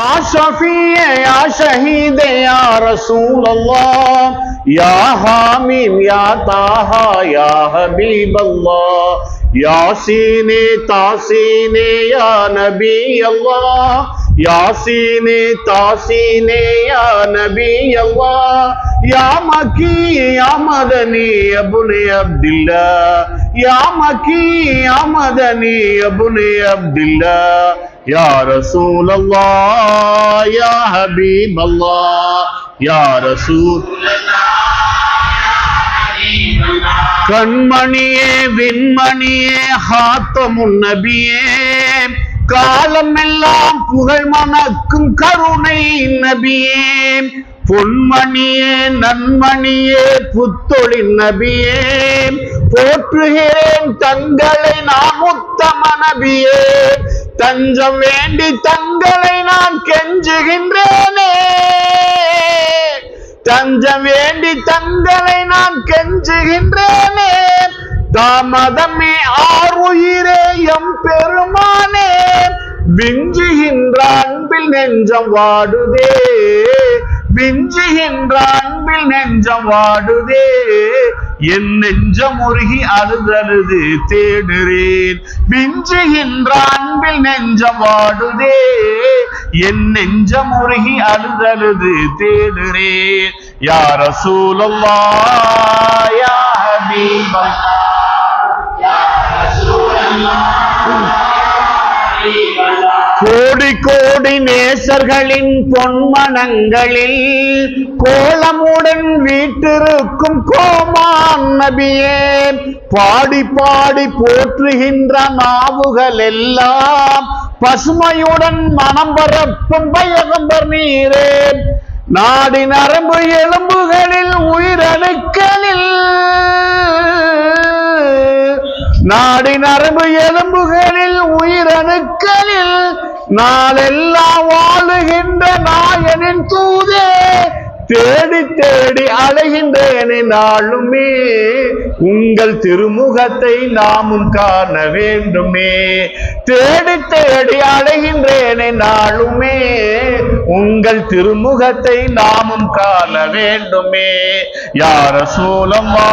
يا شفیع يا شہید رسول الله يا حميم يا طه يا حبيب الله. یاسین تاسین یا نبی اللہ، یاسین تاسین یا نبی اللہ، یا مکی، یا مدنی ابن عبداللہ، یا مکی، یا مدنی ابن عبداللہ، یا رسول اللہ، یا حبیب اللہ، یا رسول اللہ கண்மணியே விண்மணியே ஹாத்தமுன் நபியே காலம் எல்லாம் புகழ் மணக்கும் கருணை நபியே. பொன்மணியே நன்மணியே புத்தொழின் நபியே. போற்றுகிறேன் தங்களை நான் உத்தம நபியே. தஞ்சம் வேண்டி தங்களை நான் கெஞ்சுகின்றேனே. தஞ்சம் வேண்டி தங்களை நான் கெஞ்சுகின்றேனே. தாமதமே ஆர் உயிரே எம் பெருமானே. விஞ்சுகின்ற அன்பில் நெஞ்சம் வாடுதே. விஞ்சுகின்ற அன்பில் நெஞ்சம் வாடுதே. என் நெஞ்சம் உருகி அழுதழுது தேடுறேன். விஞ்சுகின்ற அன்பில் நெஞ்சம் வாடுதே. என் நெஞ்சம் உருகி அழுதழுது தேடுறேன். யார يا رسول الله கோடி கோடி நேசர்களின் பொன்மனங்களில் கோலமுடன் வீட்டிருக்கும் கோமான் நபியே பாடி பாடி போற்றுகின்ற நாவுகள் எல்லாம் பசுமையுடன் மனம் பரப்பும் பயகம்பர் நீரே. நாடி நரம்பு எலும்புகளில் உயிரணுக்களில். நாடி நரம்பு எலும்புகளில் உயிரணுக்களில். நாளெல்லாம் வாழுகின்ற நாயனின் தூதே. தேடி தேடி அலைகின்றேனே நாளுமே. உங்கள் திருமுகத்தை நாமும் காண வேண்டுமே. தேடி தேடி அலைகின்றேனே நாளுமே. உங்கள் திருமுகத்தை நாமும் காண வேண்டுமே. யார சூலம்மா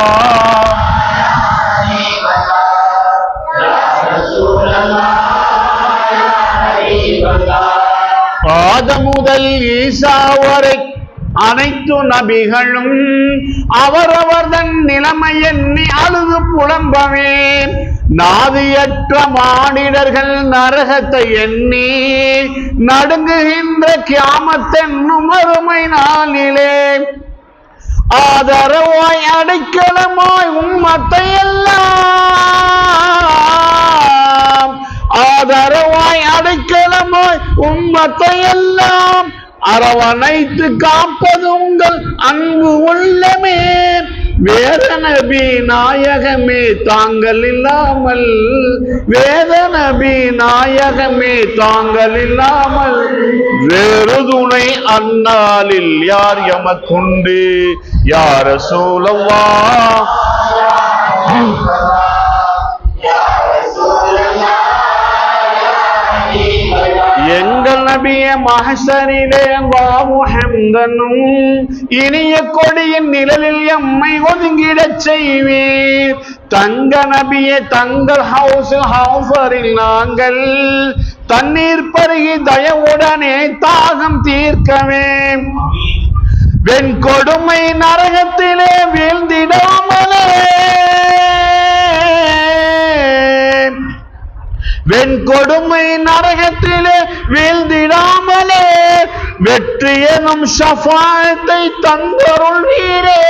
பாத முதல் ஈசா வரை அனைத்து நபிகளும் அவரவர் தன் நிலைமை எண்ணி அழுது புலம்பவே. நாதியற்ற மானிடர்கள் நரகத்தை எண்ணி நடுங்குகின்ற கியாமத்தென்னும் அருமை நாளிலே. ஆதரவாய் அடைக்கலமாய் உம்மத்தை எல்லாம். ஆதரவாய் அடைக்கலமாய் உம்மத்தை எல்லாம் அரவணைத்து காப்பது உங்கள் அன்பு உள்ளமே. வேத நபி நாயகமே தாங்கள் இல்லாமல். வேத நபி நாயகமே தாங்கள் இல்லாமல். வேறு துணை அந்நாளில் யார் எமக்குண்டு? யார சூழவா எங்கள் நபிய மகசரிலே ஹம்தனும் இனிய கொடியின் நிழலில் எம்மை ஒதுங்கிடச் செய்வீர். தங்க நபிய தங்கள் ஹவுஸில் ஹவுசரில் நாங்கள் தண்ணீர் பருகி தயவுடனே தாகம் தீர்க்கவே. வெண் கொடுமை நரகத்திலே வெற்றி எனும் ஷஃபாயத்தை தந்தருள் வீரே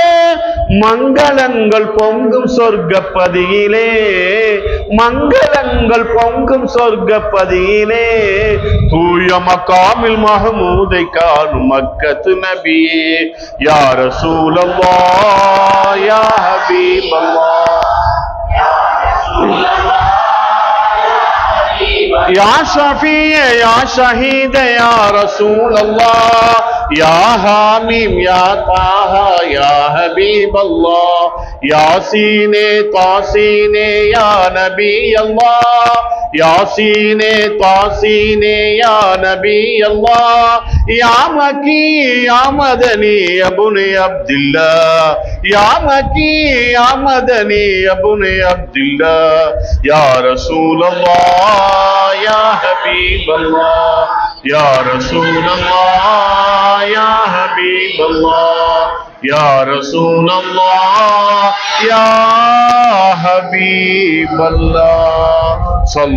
மங்களங்கள் பொங்கும் சொர்க்கப்பதியிலே. மங்களங்கள் பொங்கும் சொர்க்கப்பதியிலே. தூய மக்காமில் மஹமூதை காணும் மக்கத்து நபியே. யார சூழல்லா யா ஹபீபல்லா يا شفيع يا شهيد يا رسول الله يا حميم يا طه يا حبيب الله يا ياسين طاسين يا نبي الله يا سيني طاسيني يا نبي الله. يا مكي يا مدني يا بني عبد الله. يا مكي يا مدني يا بني عبد الله. يا رسول الله يا حبيب الله. يا رسول الله يا حبيب الله. يا رسول الله يا حبيب الله. صل